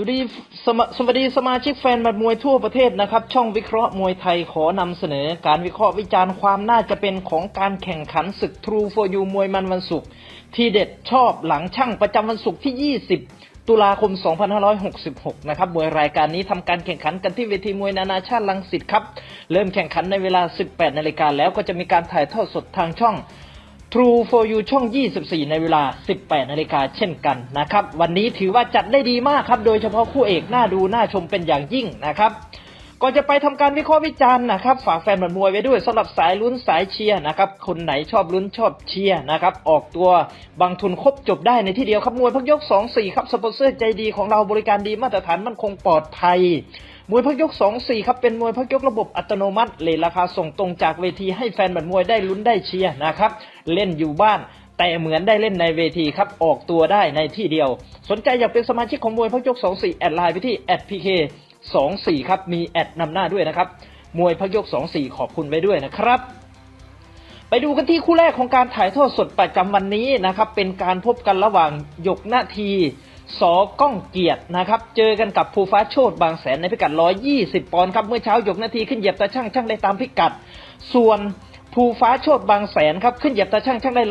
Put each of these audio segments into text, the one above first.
สวัสดีสมสวัสดีสมาชิกแฟนบัดมวยทั่วประเทศนะครับ ช่องวิเคราะห์มวยไทยขอนำเสนอ การวิเคราะห์วิจารณ์ความน่าจะเป็นของการแข่งขันศึก True for You มวยมันวันศุกร์ที่เด็ดชอบหลังช่างประจำวันศุกร์ที่ 20 ตุลาคม 2566 นะครับมวยรายการนี้ทำการแข่งขันกันที่เวทีมวยนานาชาติลังสิตครับ เริ่มแข่งขันในเวลา 18 นาฬิกาแล้วก็จะมีการถ่ายทอดสดทางช่อง True for You ช่อง 24 ในเวลา 18 นาฬิกาเช่นกันนะครับ วันนี้ถือว่าจัดได้ดีมากครับ โดยเฉพาะคู่เอกน่าดูน่าชมเป็นอย่างยิ่งนะครับ ก่อนจะไปทำการวิเคราะห์วิจารณ์นะครับฝากแฟนบันมวยไว้ด้วยสำหรับสายลุ้นสายเชียร์นะครับคนไหนชอบลุ้นชอบเชียร์นะครับออกตัวบางทุนครบจบได้ในที่เดียวครับมวยพักยก 2 4 ครับสปอนเซอร์ใจดีของเราบริการดีมาตรฐานมันคงปลอดภัยมวยพักยก 2 4 ครับ เป็นมวยพักยกระบบอัตโนมัติเลทราคาส่งตรงจากเวทีให้แฟนบันมวยได้ลุ้นได้เชียร์นะครับ เล่นอยู่บ้านแต่เหมือนได้เล่นในเวทีครับ ออกตัวได้ในที่เดียว สนใจอยากเป็นสมาชิกของมวยพักยก 2 4 แอดไลน์ไปที่แอดพีเค 2 4 ครับ มีแอดนำหน้าด้วยนะครับ มวยพักยก 2 4 ขอบคุณไปด้วยนะครับ ไปดูกันที่คู่แรกของการถ่ายทอดสดประจำวันนี้นะครับ เป็นการพบกันระหว่างหยกนาทีสอก้องเกียรตินะครับ เจอกันกับภูฟ้าโชตบางแสนในพิกัด 120 ปอนด์ครับ เมื่อเช้าหยกนาทีขึ้นเหยียบตาช่างช่างได้ตามพิกัด ส่วนภูฟ้าโชตบางแสนครับ ขึ้นเหยียบตาช่างช่างได้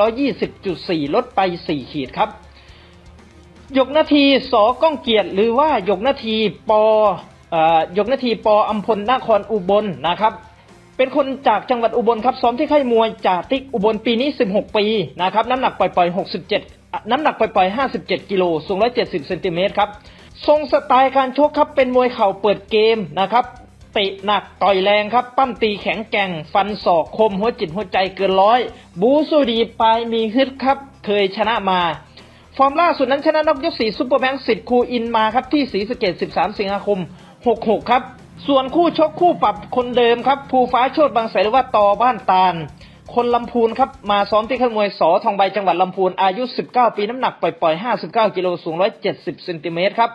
120.4 ลดไป 4 ขีดครับหยกนาทีสอก้องเกียรติหรือว่าหยกนาทีปอ ยกนาทีปออัมพลนครอุบลนะครับ เป็นคนจากจังหวัดอุบลครับซ้อมที่ค่ายมวยจ่าติ๊กอุบลปีนี้ 16 ปีนะครับน้ำหนักปล่อยๆ67อะน้ำหนักปล่อยๆ57 กิโลสูง 170เซนติเมตรครับทรงสไตล์การชกครับเป็นมวยเข่าเปิดเกมนะครับเตะหนักต่อยแรงครับ ปั้มตีแข็งแกร่ง ฟันศอกคมหัวจิตหัวใจเกินร้อย บูสูดีปลายมีฮึดครับ เคยชนะมา ฟอร์มล่าสุดนั้นชนะนกยกสีซุปเปอร์แบงค์สิทธิ์คูอินมาครับที่ศรีสะเกด13 สิงหาคม 66 ครับ ส่วนคู่ชกคู่ปรับคนเดิมครับภูฟ้าโชดบางแสนหรือว่าต่อบ้านตาล คนลำพูนครับมาซ้อมที่ค่ายมวยสอทองใบจังหวัดลำพูนอายุ 19 ปีน้ำหนักปล่อยๆ 59 กิโลสูง 170เซนติเมตรครับ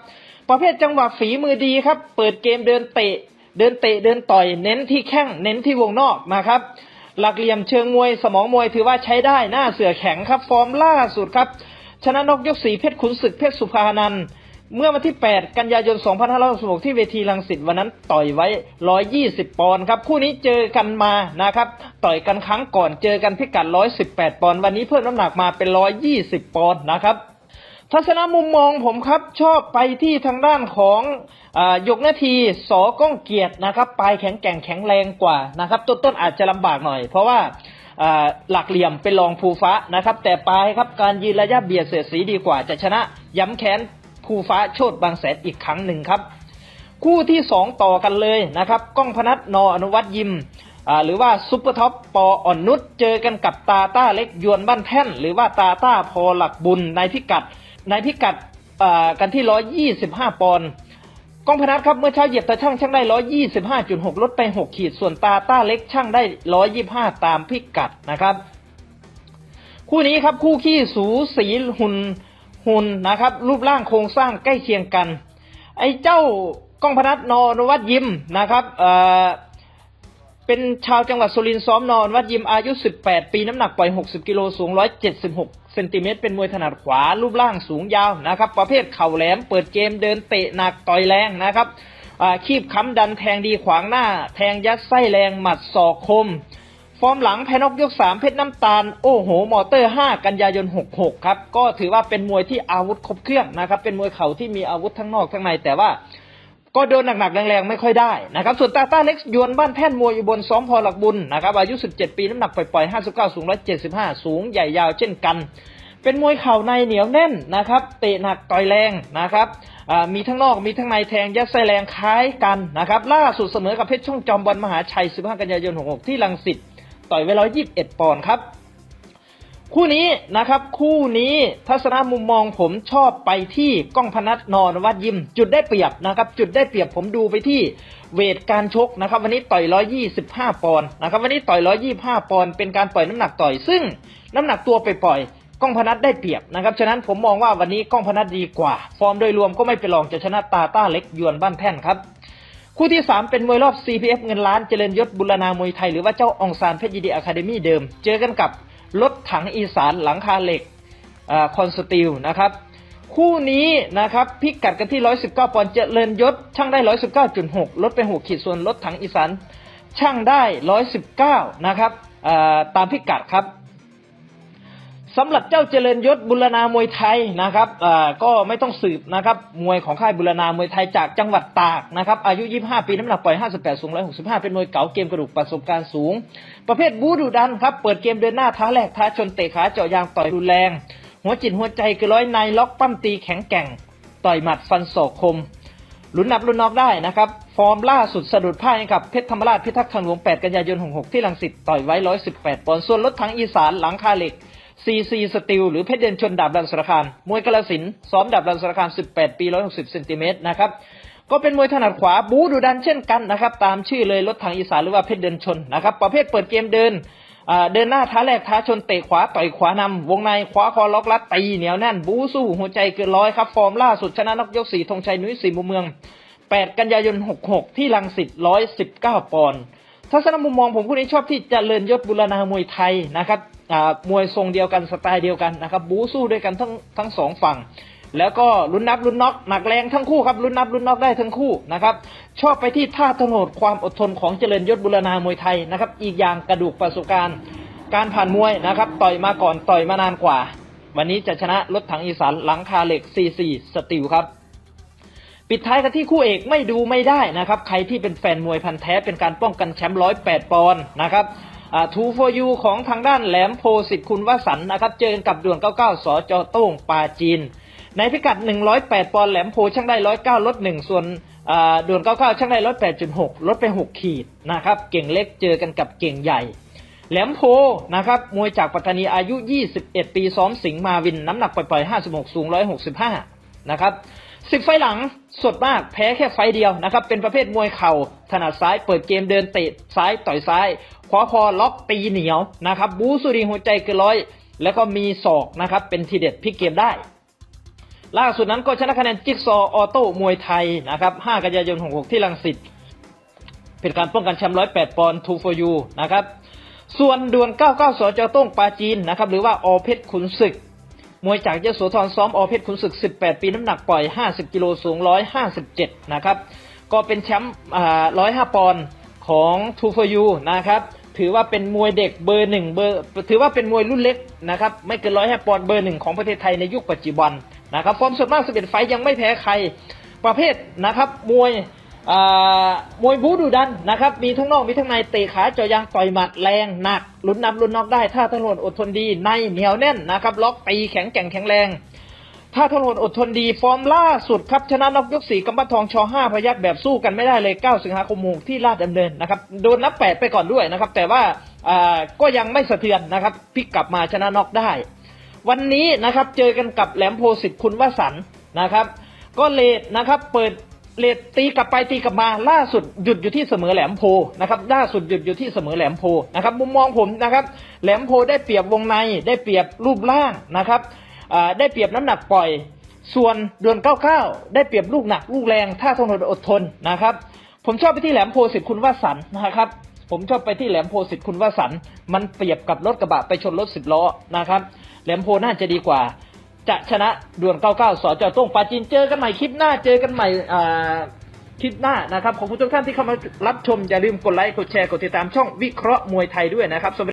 ประเภทจังหวะฝีมือดีครับ เปิดเกมเดินเตะ เดินเตะเดินต่อย เน้นที่แข้งเน้นที่วงนอกนะครับหลักเหลี่ยมเชิงมวยสมองมวยถือว่าใช้ได้หน้าเสือแข็งครับ ฟอร์มล่าสุดครับ ชนะนกยกสีเพชรขุนศึกเพชรสุภานันท์ เมื่อวันที่ 8 กันยายน 2566 ที่เวทีลังสิตวันนั้นต่อยไว้ 120 ปอนด์ครับ คู่นี้เจอกันมานะครับ ต่อยกันครั้งก่อนเจอกันพิกัด 118 ปอนด์ วันนี้เพิ่มน้ำหนักมาเป็น 120 ปอนด์นะครับ ทัศนมุมมองผมครับชอบไปที่ทางด้านของอยกนาทีสอก้องเกียรตินะครับ ปลายแข็งแกร่งแข็งแรงกว่านะครับ ต้นต้นอาจจะลำบากหน่อย เพราะว่าอ่าหลักเหลี่ยมเป็นรองภูฟ้านะครับ แต่ปลายครับการยืนระยะเบียดเสียดสีดีกว่าจะชนะย้ำแค้น ภูฟ้าโชดบางแสนอีกครั้งหนึ่งครับ คู่ที่สองต่อกันเลยนะครับก้องพนัทนออนุวัตยิมหรือว่าซุปเปอร์ท็อปปออ่อนนุชเจอกันกับตาต้าเล็กยวนบ้านแท่น หรือว่าตาต้าพอหลักบุญในพิกัดในพิกัดกันที่ 125 ปอนด์ก้องพนัทครับเมื่อเช้าเหยียบตาช่างช่างได้ 125.6 ลดไป 6 ขีด ส่วนตาต้าเล็กช่างได้ 125 ตามพิกัดนะครับ คู่นี้ครับคู่ขี้สูสีหุ่น หุ่นนะครับ รูปร่างโครงสร้างใกล้เคียงกัน ไอ้เจ้าก้องพนัทนอนวัดยิมนะครับเอ่อเป็นชาวจังหวัดสุรินทร์ซ้อมนอนวัดยิมอายุ 18 ปีน้ำหนักปล่อย 60 กิโลสูง 176 เซนติเมตรเป็นมวยถนัดขวา รูปร่างสูงยาวนะครับ ประเภทเข่าแหลม เปิดเกมเดินเตะหนักต่อยแรงนะครับอาคีบค้ำดันแทงดีขวางหน้า แทงยัดไส้แรงหมัดศอกคม ฟอร์มหลังแพนกยก 3 เพชรน้ำตาล โอ้โห มอเตอร์ 5 กันยายน 66 ครับ ก็ถือว่าเป็นมวยที่อาวุธครบเครื่องนะครับ เป็นมวยเข่าที่มีอาวุธทั้งนอกทั้งใน แต่ว่าก็โดนหนักๆ แรงๆ ไม่ค่อยได้นะครับ ส่วนตาต้าเล็กยวนบ้านแท่นมวยอยู่บนซ้อมพอหลักบุญนะครับ อายุ 17 ปีน้ำหนักปล่อยๆ 59 สูง 175 สูงใหญ่ยาวเช่นกัน เป็นมวยเข่าในเหนียวแน่นนะครับ เตะหนักต่อยแรงนะครับมีทั้งนอกมีทั้งในแทงยัดไส้แรงคล้ายกันนะครับ ล่าสุดเสมอกับเพชรช่องจอมบอลมหาชัย 15 กันยายน 66 ที่ลังสิต ต่อยไว้121ปอนด์ครับ คู่นี้นะครับ คู่นี้ทัศนมุมมองผมชอบไปที่ก้องพนัทนอนวัดยิม จุดได้เปรียบนะครับ จุดได้เปรียบผมดูไปที่เวทการชกนะครับ วันนี้ต่อย125ปอนด์นะครับ วันนี้ต่อย125ปอนด์เป็นการปล่อยน้ำหนักต่อย ซึ่งน้ำหนักตัวไปปล่อยก้องพนัทได้เปรียบนะครับ ฉะนั้นผมมองว่าวันนี้ก้องพนัทดีกว่า ฟอร์มโดยรวมก็ไม่เป็นรองจะชนะตาต้าเล็กยวนบ้านแท่นครับ คู่ที่ 3 เป็นมวยรอบ CPF เงินล้านเจริญยศบุรณามวยไทยหรือว่าเจ้าองซานเพชรยินดีอะคาเดมี่เดิม เจอกันกับรถถังอีสานหลังคาเหล็กคอนสติลนะครับคู่นี้นะครับพิกัดกันที่ 119 ปอนด์เจริญยศช่างได้ 119.6 ลดไป 6 ขีดส่วนรถถังอีสานช่างได้ 119 นะครับตามพิกัดครับ สำหรับเจ้าเจริญยศบุรณามวยไทยนะครับก็ไม่ต้องสืบนะครับ มวยของค่ายบุรณามวยไทยจากจังหวัดตากนะครับ อายุ 25 ปีน้ำหนักปล่อย 58 สูง 165 เป็นมวยเก๋าเกมกระดูกประสบการณ์สูง ประเภทบูดูดันครับ เปิดเกมเดินหน้าท้าแรกท้าชนเตะขาเจาะยางต่อยรุนแรง หัวจิตหัวใจคือร้อยในล็อกปั้มตีแข็งแกร่ง ต่อยหมัดฟันศอกคมลุ้นนับลุ้นนอกได้นะครับ ฟอร์มล่าสุดสะดุดพ่ายกับเพชรธรรมราชพิทักษ์ทางหลวง 8 กันยายน 66 ที่ลังสิตต่อยไว้ 118 ปอนด์ส่วนรถถังอีสานหลังคาเหล็ก CC สติลหรือเพชรเด่นชนดาบรันสารคามมวยกระสินซ้อมดาบรันสารคาม 18 ปี 160เซนติเมตรนะครับก็เป็นมวยถนัดขวาบูดูดันเช่นกันนะครับตามชื่อเลยรถถังอีสานหรือว่าเพชรเดินชนนะครับประเภทเปิดเกมเดินเดินหน้าท้าแรกท้าชนเตะขวาต่อยขวานำวงในขวาคอล็อกลัดตีเหนียวแน่นบูสู้หัวใจเกินร้อยครับฟอร์มล่าสุดชนะนกยกสีธงชัยนุ้ยสีมุมเมือง 8 กันยายน 66 ที่ลังสิต119 ปอนด์ทัศนมุมมองผมคู่นี้ชอบที่จเจริญยศบุรณามวยไทยนะครับ มวยทรงเดียวกันสไตล์เดียวกันนะครับบูสู้ด้วยกันทั้งทั้งสองฝั่ง แล้วก็ลุ้นนับลุ้นน็อกหนักแรงทั้งคู่ครับลุ้นนับลุ้นน็อกได้ทั้งคู่นะครับชอบไปที่ท่าถนดความอดทนของเจริญยศบุรณามวยไทยนะครับอีกอย่างกระดูกประสบการณ์ การผ่านมวยนะครับต่อยมาก่อนต่อยมานานกว่า วันนี้จะชนะรถถังอีสานหลังคาเหล็ก CC สติลครับปิดท้ายกันที่คู่เอกไม่ดูไม่ได้นะครับ ใครที่เป็นแฟนมวยพันแท้เป็นการป้องกันแชมป์ร้อยแปดปอนด์นะครับ ทูโฟยูของทางด้านแหลมโพสิทธิ์คุณวสันต์นะครับเจอกับด่วน 99 สจโต้งปาจีน ในพิกัด 108 ปอนด์แหลมโพช่างได้ 109 ลด 1 ส่วนอ่าด่วน 99 ช่างได้ 108.6 ลดไป 6 ขีดนะครับเก่งเล็กเจอกันกับเก่งใหญ่ แหลมโพนะครับมวยจากปัตตานีอายุ 21 ปีซ้อมสิงห์มาวิน น้ำหนักปล่อยๆ56 สูง 165 นะครับ สิบไฟหลังสดมากแพ้แค่ไฟเดียวนะครับ เป็นประเภทมวยเข่าถนัดซ้ายเปิดเกมเดินเตะซ้ายต่อยซ้ายขวาคอล็อกตีเหนียวนะครับ บูสุริหัวใจเกินร้อย แล้วก็มีศอกนะครับเป็นทีเด็ดพลิกเกมได้ ล่าสุดนั้นก็ชนะคะแนนจิ๊กซอว์ออโต้มวยไทยนะครับ5กันยายน66ที่ลังสิตเป็นการป้องกันแชมป์108 ปอนด์2 for you นะครับส่วนดวน99สจต้งปาจีนนะครับหรือว่าอเพชรขุนศึก มวยจากยโสธรซ้อมอเพชรขุนศึก 18 ปีน้ำหนักปล่อย 50 กิโลสูง 157 นะครับ ก็เป็นแชมป์105 ปอนด์ของ2 for you นะครับ ถือว่าเป็นมวยเด็กเบอร์หนึ่งเบอร์ ถือว่าเป็นมวยรุ่นเล็กนะครับ ไม่เกิน105ปอนด์เบอร์หนึ่งของประเทศไทยในยุคปัจจุบันนะครับ ฟอร์มสดมาก 11 ไฟยังไม่แพ้ใคร ประเภทนะครับ มวย มวยบูดูดันนะครับ มีทั้งนอกมีทั้งในเตะขาเจาะยางต่อยหมัดแรงหนักลุ้นนำลุ้นนอกได้ ถ้าทนวนอดทนดีในเหนียวแน่นนะครับล็อกตีแข็งแกร่งแข็งแรง ถ้าทนวนอดทนดี ฟอร์มล่าสุดครับชนะนอกยกสี่กำปั้นทองชอห้าพยักแบบสู้กันไม่ได้เลย9สิงหาคมมุกที่ลาดดำเนินนะครับโดนนับแปดไปก่อนด้วยนะครับ แต่ว่าก็ยังไม่สะเทือนนะครับพลิกกลับมาชนะนอกได้ วันนี้นะครับเจอกันกับแหลมโพสิทธิ์คุณวสันนะครับ ก็เลดนะครับเปิด เลดตีกลับไปตีกลับมาล่าสุดหยุดอยู่ที่เสมอแหลมโพนะครับล่าสุดหยุดอยู่ที่เสมอแหลมโพนะครับมุมมองผมนะครับ แหลมโพได้เปรียบวงในได้เปรียบรูปร่างนะครับได้เปรียบน้ำหนักปล่อย ส่วนเดวน99 ได้เปรียบลูกหนักลูกแรงถ้าทนอดทนนะครับ ผมชอบไปที่แหลมโพสิทธิ์คุณวสันนะครับผมชอบไปที่แหลมโพสิทธิ์คุณวสันมันเปรียบกับรถกระบะไปชนรถสิบล้อนะครับแหลมโพน่าจะดีกว่า จะชนะด่วน 99 สจโต้งปาจินเจอกันใหม่คลิปหน้าเจอกันใหม่คลิปหน้านะครับ ขอบคุณทุกท่านที่เข้ามารับชม อย่าลืมกดไลค์ กดแชร์ กดติดตามช่องวิเคราะห์มวยไทยด้วยนะครับ